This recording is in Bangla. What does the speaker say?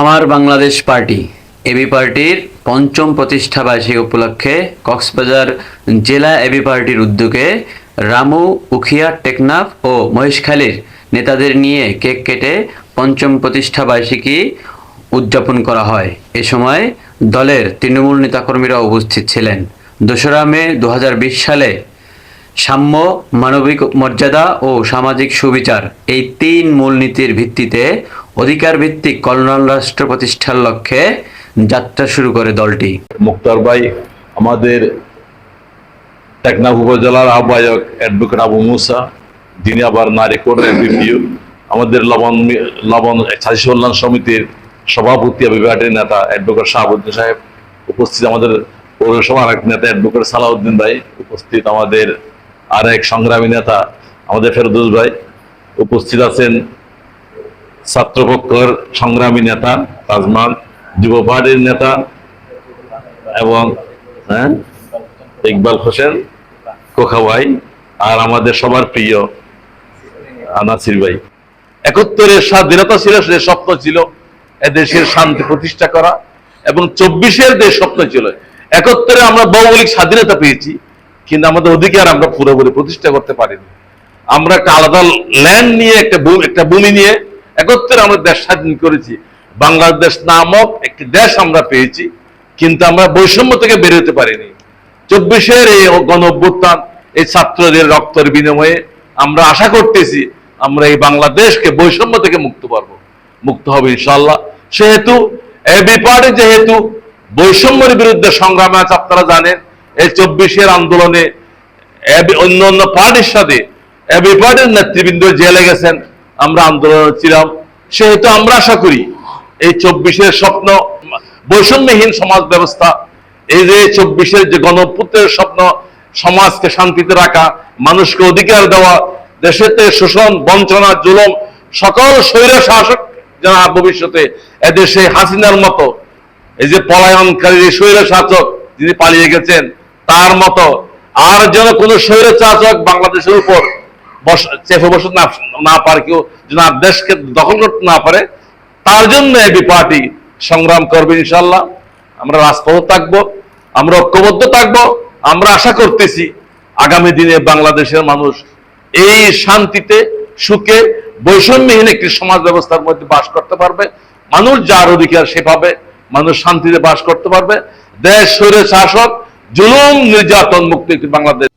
আমার বাংলাদেশ পার্টি, এবি পার্টির পঞ্চম প্রতিষ্ঠা প্রতিষ্ঠাবার্ষিকী উপলক্ষে কক্সবাজার জেলা এবি পার্টির উদ্যোগে রামু, উখিয়া, টেকনাফ ও মহেশখালীর নেতাদের নিয়ে কেক কেটে পঞ্চম প্রতিষ্ঠাবার্ষিকী উদযাপন করা হয়। এ সময় দলের তৃণমূল নেতাকর্মীরা উপস্থিত ছিলেন। দোসরা মে দু হাজার বিশ সালে সাম্য, মানবিক মর্যাদা ও সামাজিক সুবিচার এই তিন মূলনীতির ভিত্তিতে অধিকার ভিত্তিক কল্যাণ রাষ্ট্র প্রতিষ্ঠার লক্ষ্যে যাত্রা শুরু করে দলটি। মুক্তার ভাই, আমাদের টেকনাফ উপজেলার আহ্বায়ক অ্যাডভোকেট আবু মুসা, যিনি আবার নারী কোর্টের এমপিপিউ আমাদের লবণ লবণ সাজিস কল্যাণ সমিতির সভাপতি বিভাগের নেতা অ্যাডভোকেট শাহাবুদ্দিন সাহেব, উপস্থিত আমাদের পৌরসভার নেতা অ্যাডভোকেট সালাউদ্দিন ভাই, উপস্থিত আমাদের আরেক সংগ্রামী নেতা আমাদের ফেরদৌস ভাই উপস্থিত আছেন ছাত্রপক্ষের সংগ্রামী নেতা তাজমাল যুব পার্টির নেতা এবং হ্যাঁ ইকবাল হোসেন কোখা ভাই আর আমাদের সবার প্রিয় আনাসির ভাই। একাত্তরের স্বাধীনতা ছিল সে স্বপ্ন ছিল এদেশের শান্তি প্রতিষ্ঠা করা এবং চব্বিশের যে স্বপ্ন ছিল। একাত্তরে আমরা ভৌগোলিক স্বাধীনতা পেয়েছি। কিন্তু আমাদের অধিকার আমরা পুরোপুরি প্রতিষ্ঠা করতে পারিনি। আমরা একটা আলাদা ল্যান্ড নিয়ে, একটা একটা ভূমি নিয়ে একত্রে আমরা দেশ স্বাধীন করেছি। বাংলাদেশ নামক একটি দেশ আমরা পেয়েছি, কিন্তু আমরা বৈষম্য থেকে বেরোতে পারিনি। চব্বিশের এই গণ অভ্যুত্থান, এই ছাত্রদের রক্তের বিনিময়ে আমরা আশা করতেছি আমরা এই বাংলাদেশকে বৈষম্য থেকে মুক্ত পারব। মুক্ত হবে ইনশাল্লাহ সেহেতু এ পার্টি যেহেতু বৈষম্যের বিরুদ্ধে সংগ্রামে আছে, আপনারা জানেন এই চব্বিশের আন্দোলনে অন্য অন্য পার্টির সাথে এবি পার্টির নেতৃবৃন্দ জেলে গেছেন, আমরা আন্দোলনে ছিলাম। সেহেতু আমরা আশা করি এই চব্বিশের স্বপ্ন, বৈষম্যহীন সমাজ ব্যবস্থা, এই যে চব্বিশের যে গণপুত্রের স্বপ্ন, সমাজকে শান্তিতে রাখা, মানুষকে অধিকার দেওয়া, দেশেতে শোষণ, বঞ্চনা, জুলম, সকল স্বৈর শাসক যেন ভবিষ্যতে এদেশে হাসিনার মতো, এই যে পলায়নকারী স্বৈর শাসক যিনি পালিয়ে গেছেন তার মতো। আর যেন কোন স্বৈর শাসক বাংলাদেশের উপর চেপে বসে না পারে, কেউ যেন দেশকে দখল করতে না পারে, তার জন্য এবি পার্টি সংগ্রাম করবে ইনশাল্লাহ আমরা রাজপথ থাকব, আমরা ঐক্যবদ্ধ থাকব, আমরা আশা করতেছি আগামী দিনে বাংলাদেশের মানুষ এই শান্তিতে, সুখে, বৈষম্যহীন একটি সমাজ ব্যবস্থার মধ্যে বাস করতে পারবে। মানুষ যার অধিকার সে পাবে, মানুষ শান্তিতে বাস করতে পারবে। দেশ সরে শাসক জুলুম নির্যাতন মুক্ত বাংলাদেশ